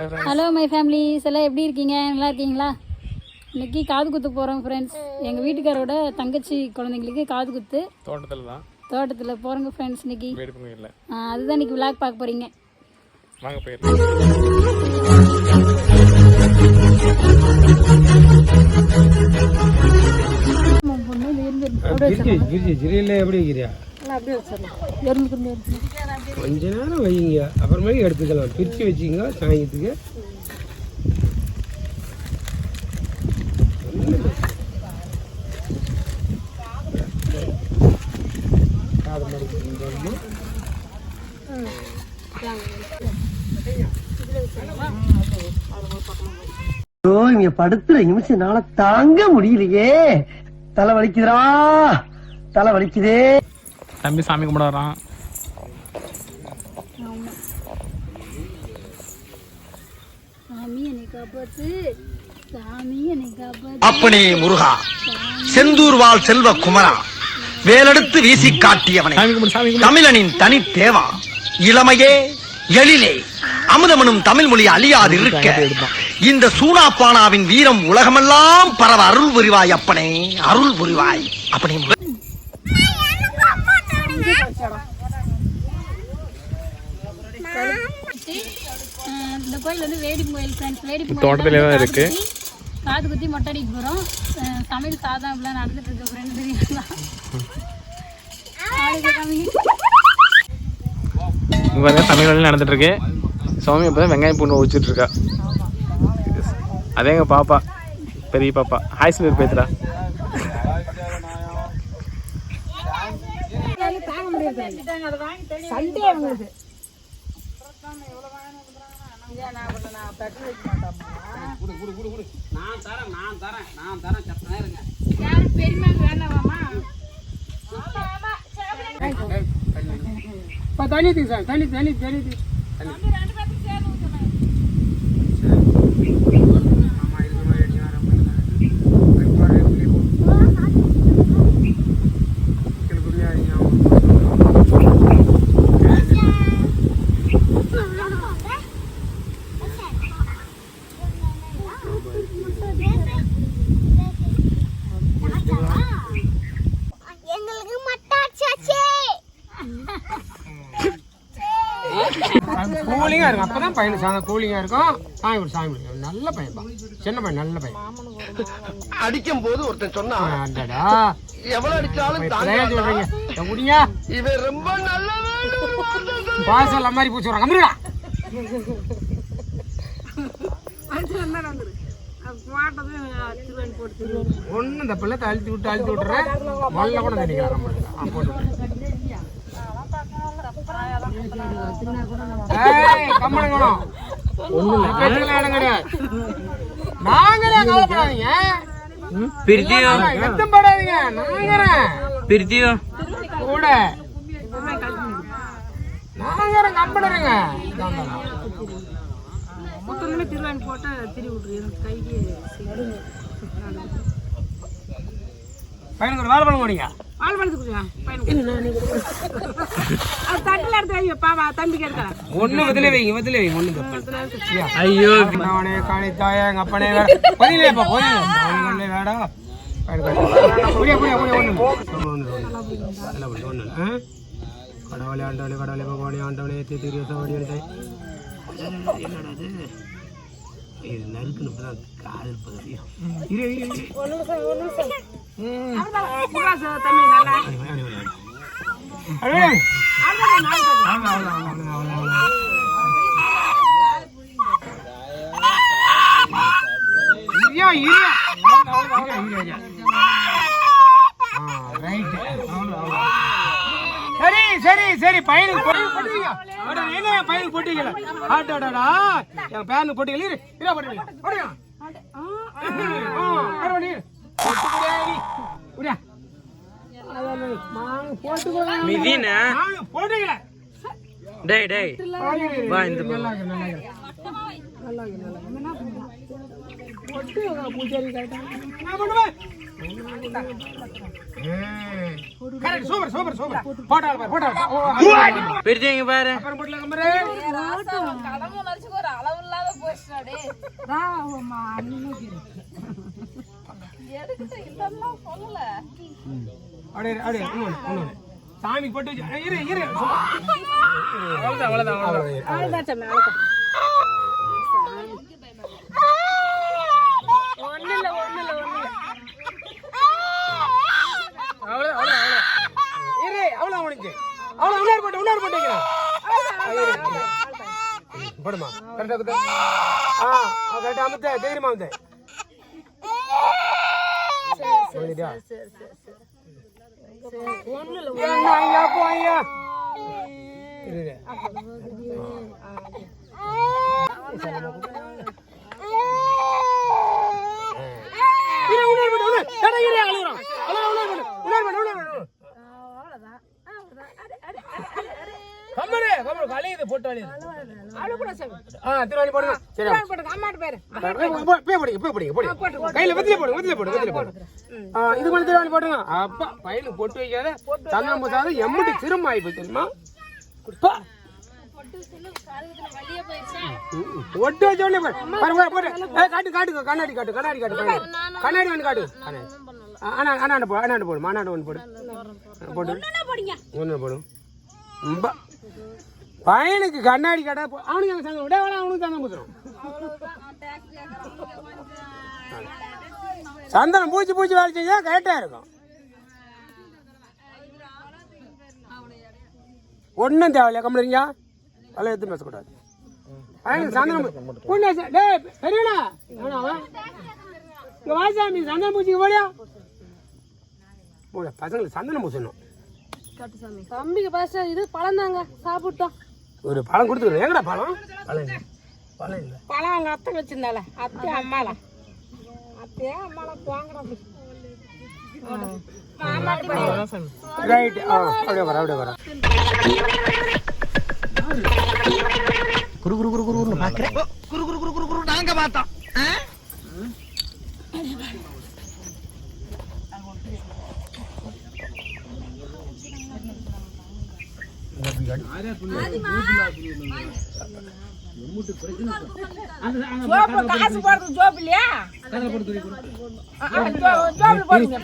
Hello my families எல்லாம் எப்படி இருக்கீங்க? நல்லா இருக்கீங்களா? இன்னைக்கு காது குத்து போகிறோம் ஃப்ரெண்ட்ஸ் எங்கள் வீட்டுக்காரோட தங்கச்சி குழந்தைங்களுக்கு காது குத்து. தோட்டத்தில் தான். தோட்டத்தில் போகிறோங்க ஃப்ரெண்ட்ஸ் இன்னைக்கு. அதுதான் இன்னைக்கு விளாக் பார்க்க போகிறீங்க வாங்க போயிடலாம். சிறையில் எப்படி வருது. கொஞ்ச நேரம் வைங்க. அப்புறமேலே எடுத்துக்கலாம். பிரித்து வச்சிங்க சாயத்துக்கு. இங்க படுத்துற நிமிஷம் என்னால தாங்க முடியலையே. தலை வலிக்குதுடா. தலை வலிக்குதே. தம்பி சாமி கும்பிட வரான் அப்பனே முருகா செந்தூர் வாழ் செல்வ குமரா வேலெடுத்து வீசி காட்டியவனே. தமிழனின் தனித்தேவா இளமையே எழிலே. அமுதமனும் தமிழ் மொழி அழியாது இருக்க. இந்த சூனாப்பானாவின் வீரம் உலகமெல்லாம் பரவ அருள் புரிவாய் அப்பனே அருள் புரிவாய். அப்பனே முருகா. ஆ, இந்த கோயில் வந்து வேடிப்பு கோயில் ஃப்ரெண்ட்ஸ் வேடிப்பு கோயில் தோட்டத்திலே தான் இருக்கு. காது குத்தி மொட்டை அடிக்க போகிறோம் சமையல் சாதம் இப்படிலாம் நடந்துட்டு இருக்கு ஃப்ரெண்ட் தெரியுங்களா? சமையல் வேலை நடந்துட்டு இருக்கு சுவாமி இப்போ தான் வெங்காயம் பூண்டு வச்சுட்டு இருக்கா அதே எங்கள் பாப்பா. பெரிய பாப்பா ஹாய் சொல்லி பேத்துடா தண்ணி தீ சார் தண்ணி தண்ணி தண்ணி தீ. பையனுக்கு சாதம் கூலிங்கா இருக்கும் சாமி குடி சாமி குடி நல்ல பையன் பா. சின்ன பையன் நல்ல பையன். அடிக்கும் போது ஒருத்தன் சொன்னான் அடடா. எவ்வளவு அடிச்சாலும் சொல்றீங்க இதை குடிங்க. இவன் ரொம்ப நல்லவன். பாசம் மாதிரி பூச்சி வராங்க அமிர்தா ஒண்ணு இந்த பிள்ளை அழுத்தி விட்டு அழுத்தி விட்டுறேன். மல்ல கூட நினைக்கிறேன் நம்ம போட்டு நாங்களே கவலைப்படாதீங்க. எத்தம் படாதீங்க. நாங்கிறேன். கூட. நாங்கிறேன் கம்பெனிங்க பையனுக்கு ஒரு வாழைப்பழம் போடுங்க ஒண்ணு பதிலே வைங்க பதிலே வைங்க ஒண்ணு தப்பு ஐயோ. அவனே காளி தாயா எங்க அப்பனே பதிலே வேடா புரியா புரியா புரியா ஒண்ணு. ஒண்ணு? கடவுளே ஆண்டவனே கடவுளே பகவானே சோடி எடுத்தாய் என்னடா இது நறுக்குன்னு இப்பதான் காதல் பகுதி இரு இரு இரு ம். அடே, அடே. அவ்வளவு, அவ்வளவு, அவ்வளவு, அவ்வளவு, அவ்வளவு. ஐயா, இரு. இரு, இரு, இரு. ஆ, ரைட். அவ்வளவு, அவ்வளவு. சரி சரி பையனுக்கு போட்டு போட்டுங்க அட, என்ன என் பையனுக்கு போட்டீங்களா ஆட்டாடாடா என் பேனுக்கு போட்டீங்களா இரு போட்டீங்க போடுங்க ஆ, அட, அட, இரு. போட்டு குடியா, இரு. குடியா. அதான், நாங்க போட்டுக்கலாம். நாங்க போட்டுக்கல. டேய் டேய். வா இந்த பொட்டு சூப்பர் சூப்பர் சூப்பர் போட்டா போட்டா அப்படியே அப்படியே இன்னொன்னு இரு இரு அவ்வளோதான் அவ்வளோதான் அவ்வளவுதான் அவ்வளோ அவ்வளோ அவ்வளோ இரு அவ்வளவு முடிஞ்சு அவ்வளவு இன்னொரு போட்டு போடுமா. ஆ அமுத்த தைரியமா அமுத்த. ஐயா போ ஐயா இரு. இரு, இன்னொரு போட்டு, இன்னொரு. ஏடா, இரு, அழுகுறான். அழுகுறான், இன்னொரு போட்டு, இன்னொரு போட்டு, இன்னொரு போட்டு. கம்மரு, கம்மரு, போடுங்க. சரி, போய் போடுங்க, போய் போடுங்க, போடுங்க. கையில வெத்தில போடுங்க, வெத்தில போடுங்க, வெத்தில போடுங்க. ஆ, இது மட்டும் திருவாணி போடுங்க. அப்பா, பையனுக்கு பொட்டு வைக்காத, சந்தனம் பூசாத, ஆகி தெரியுமா? ஒட்டு வச்ச உடனே போடு. காட்டு, காட்டுங்க, கண்ணாடி காட்டு, கண்ணாடி காட்டு, கண்ணாடி. ஒண்ணு காட்டு. அண்ணா, அண்ணாண்ட போ, அண்ணாண்ட போடு, மாநாடு ஒண்ணு போடு. போடு. போடு. ரொம்ப. பையனுக்கு கண்ணாடி கடை போ- அவனுக்கு அங்கே சங்கம்? விட அவனுக்கு சந்தம் பூசுறோம் சந்தனம் பூச்சி பூச்சி வேலை செஞ்சா கரெக்டாக இருக்கும். ஒன்றும் தேவையில்ல. கம்பளிங்க அதில் எதுவும் பேசக்கூடாது. பையனுக்கு சந்தனம் பொண்ணு ச- டேய் பெரியவனா அவனா வாசாமி சந்தனம் பூச்சிக்கு போலியா போல பசங்களுக்கு சந்தனம் பூசணும். தம்பிக்கு பாஸ்டர் இது பழம் தாங்க சாப்பிட்டோம். ஒரு பழம் கொடுத்துருங்க எங்கடா பழம்? பழம் இல்லை. பழம் இல்லை. பழம் அவங்க அத்தை வச்சிருந்தால அத்தை அம்மால அத்தையா அம்மால வாங்குறோம் ரைட் ஆ அப்படியே வர அப்படியே வர. குரு குரு குரு குருன்னு பாக்குறேன் குரு குரு குரு குரு குரு நாங்க பார்த்தோம். ஆ? காசு போடுறது ஜோப்பு இல்லையா ஜோப்பு போடுங்க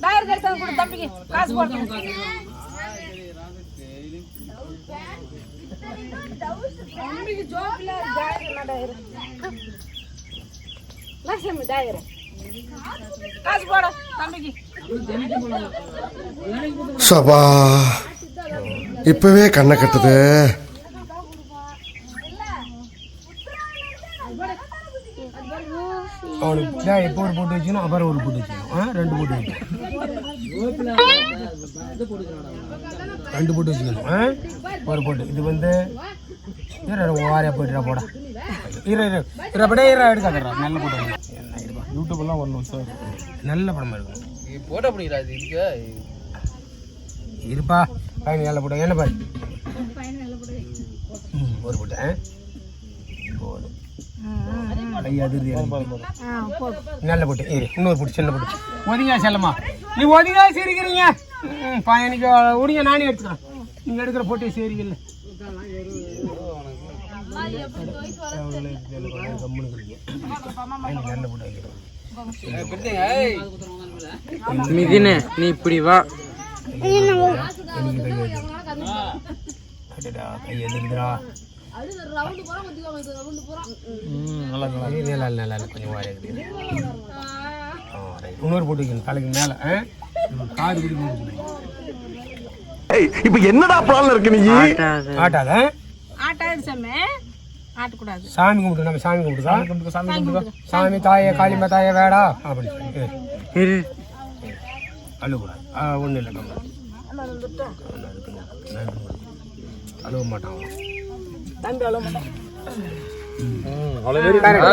டயர் கட்டி கொடு தம்பிக்கு காசு போடுங்க தம்பிக்கு ஜோப்புல டயர் டயர் லட்சுமி டயர் காசு தம்பிக்கு. சபா இப்பவே கண்ணை கட்டுது. அவனுக்கு எப்போ ஒரு போட்டு வச்சுக்கணும் அப்புறம் ஒரு போட்டு வச்சுக்கணும். ரெண்டு போட்டு வைக்கணும் ரெண்டு போட்டு வச்சுக்கணும். ஆ ஒரு போட்டு. இது வந்து இரு வாரியா போயிட்டுடா போடா. இரு இரு. இரு அப்படியே இரு எடுக்காதடா. நல்ல போட்டு. என்ன இருப்பா யூடியூப்லாம் ஒன்று சார் நல்ல படமா இருக்கும். போட்ட பிடிக்கிறாது இதுக்கு இருப்பா. பையன் நல்ல போட்டு என்ன பாரு ம், ஒரு போட்டு ஆ? போதும் கை அதிர்தி எனக்கு. நல்ல போட்டு இரு. இன்னொரு போட்டு சின்ன போட்டு. ஒதுங்க செல்லம்மா? நீ ஒதுங்க சரிக்கிறீங்க? பையனுக்கு ஒடிங்க நானே எடுத்துக்கிறேன். நீங்க எடுக்கிற போட்டு சரிக்கல. நல்ல போட்டு வைக்கிறேன். வாரியா இருக்குது. ஆ, ரைட். இன்னொரு போட்டு வைக்கணும். தலைக்கு மேல காது இப்ப என்னடா பிளான்ல இருக்கு நீ? ஆட்டாத. ஆ? ஆட்டாயிடு சாமி ஆட்டக்கூடாது சாமி கும்பிட்டு நம்ம சாமி கும்பிட்டுக்கா சாமி கும்பிட்டுக்கா சாமி தாயே காளிமா தாயே வேடா அப்படி. இரு அழுகக்கூடாது. ஆ ஒன்றும் இல்லை கம்மல் அழுக மாட்டான் அவன். Correct.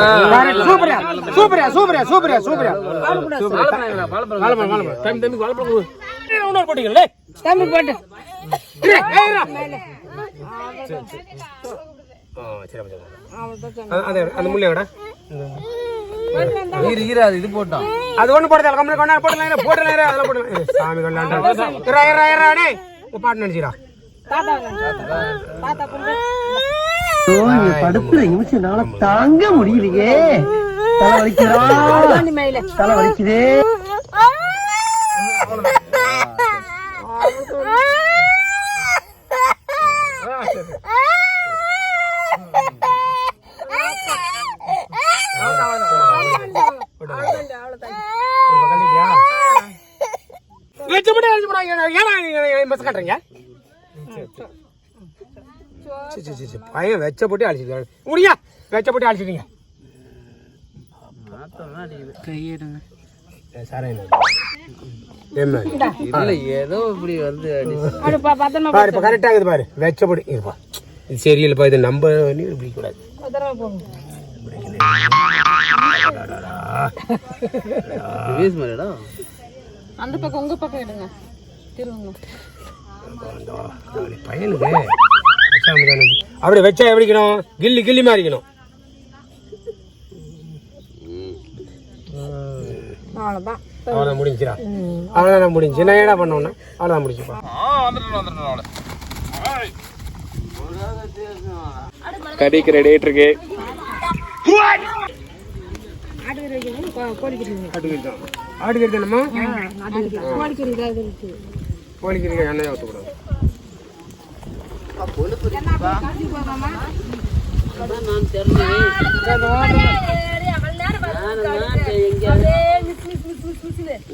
சூப்பரா சூப்பரா சூப்பரா சூப்பரா சூப்பரா. வாழைப்பழம், வாழைப்பழம். தம்பி. ஏய், இன்னொரு போட்டீங்களா? தம்பி போட்டு. அந்த முள்ளை விட இது போட்டான் அது ஒண்ணு போடுறது கம்பெனி கொண்டா போடலாம் இரு, அதெல்லாம் போடலாம் இரு, சாமி கொண்டாண்டா இரா இரா இரா உன் பாட்டு நினைச்சிரா நிமிஷம் தாங்க முடியலையே தலை வலிக்குதா தலை வலிக்குதே வச்சு போட்டு அழிச்சு போடாங்க ஏன்னா நீங்க பஸ் கட்டுறீங்க சரி, சரி, சரி, சரி. பையன் வெச்ச போட்டு அழிச்சிருக்காங்க முடியா வெச்ச போட்டு அழிச்சிட்டீங்க கையெடுங்க. ஏதோ இப்படி வந்து பாரு இப்ப கரெக்டா இருக்குது பாரு. வெச்ச போட்டு. இருப்பா இது சரியில்லைப்பா இது நம்ம நீ இப்படி கூடாது. வேஸ் மாதிரிடா அந்த பக்கம் உங்க பக்கம் எடுங்க திருவுங்க நாளை பையனுக்கு வச்சாம தானே. அப்படி வச்சா எப்படி இருக்கணும்? கில்லி கில்லி மாதிரி இருக்கணும். அவ்வளோதான் முடிஞ்சிடா அவ்வளோதான் முடிஞ்சு நான் என்ன பண்ணோன்னா அவ்வளோதான் முடிச்சுப்பா கறிக்கு ரெடி ஆயிட்டு இருக்கு. ஆட்டுக்கறி தான் ஆட்டுக்கறி தானம்மா கோழிக்கறி எண்ணெய் ஊற்றக்கூடாது நான் தெரிஞ்சேன்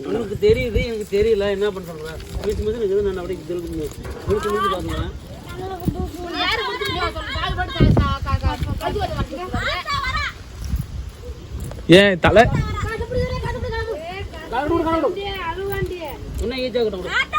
உனக்கு தெரியுது எனக்கு தெரியல. என்ன பண்ண சொல்ற? மிஸ் மிஸ் இருக்குது நான் அப்படியே திருப்பி முடிச்சு முடிச்சு பாருங்க. ஏன் தலை. இன்னும் ஈஸியாக கிட்ட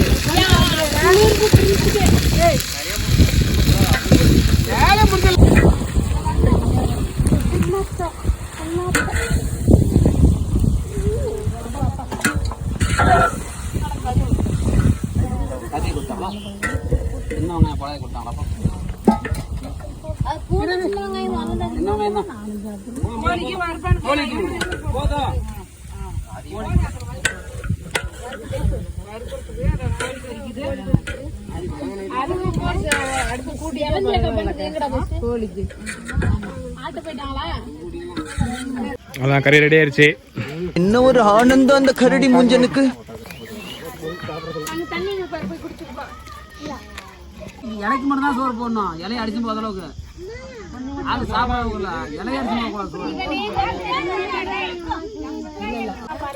என்ன வெங்காயம் பழைய கொடுத்தாங்களா என்ன வேணும் அதான் கறி ரெடி ஆயிருச்சு. என்ன ஒரு ஆனந்தம் அந்த கரடி மூஞ்சனுக்கு? இலைக்கு மட்டும் தான் சோறு போடணும். இலையை அடிச்சு போத அளவுக்கு. அது சாப்பிடல இலையை அடிச்சு போட சோறு.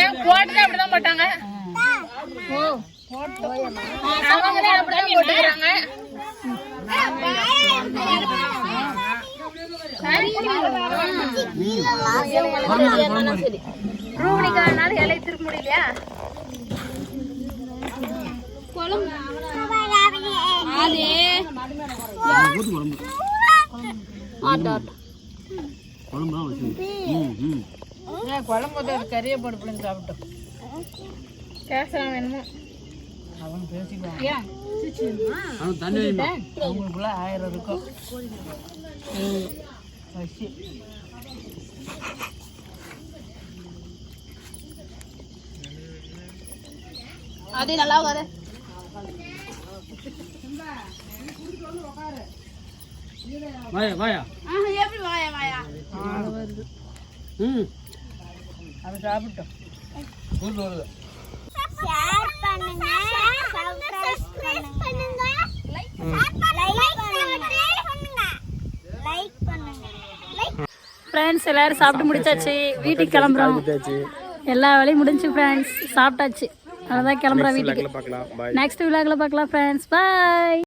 ஏன் போட்டதே அப்படிதான் போட்டாங்க ஓ அவங்க அப்படிதான் போட்டுக்கிறாங்க. ரூபணிக்கானால இலை திருப்ப முடியலையா? அது. ஆட்டோ ஆட்டோ குழம்புலாம் வச்சு ம் ம். குழம்பு கறியை பிள்ளைங்க சாப்பிட்டோம் பேசுறான் வேணுமோ? அவன் பேசிக்குவான். அவன் தண்ணி வேணுமா அவங்களுக்குள்ள ஆயிரம் இருக்கும் அது நல்லா வர வாயா வாயா. எப்படி வாயா வாயா ம் ஷேர் பண்ணுங்க சப்ஸ்கிரைப் பண்ணுங்க லைக் பண்ணுங்க லைக் பண்ணுங்க லைக் ஃப்ரெண்ட்ஸ் எல்லாரும் சாப்பிட்டு முடிச்சாச்சு. வீட்டுக்கு கிளம்புறோம். எல்லா வேலையும் முடிஞ்சு ஃப்ரெண்ட்ஸ் சாப்பிட்டாச்சு. அதான் கிளம்புறோம் வீட்டுக்கு. நெக்ஸ்ட் விழாக்கில் பார்க்கலாம் ஃப்ரெண்ட்ஸ் பாய்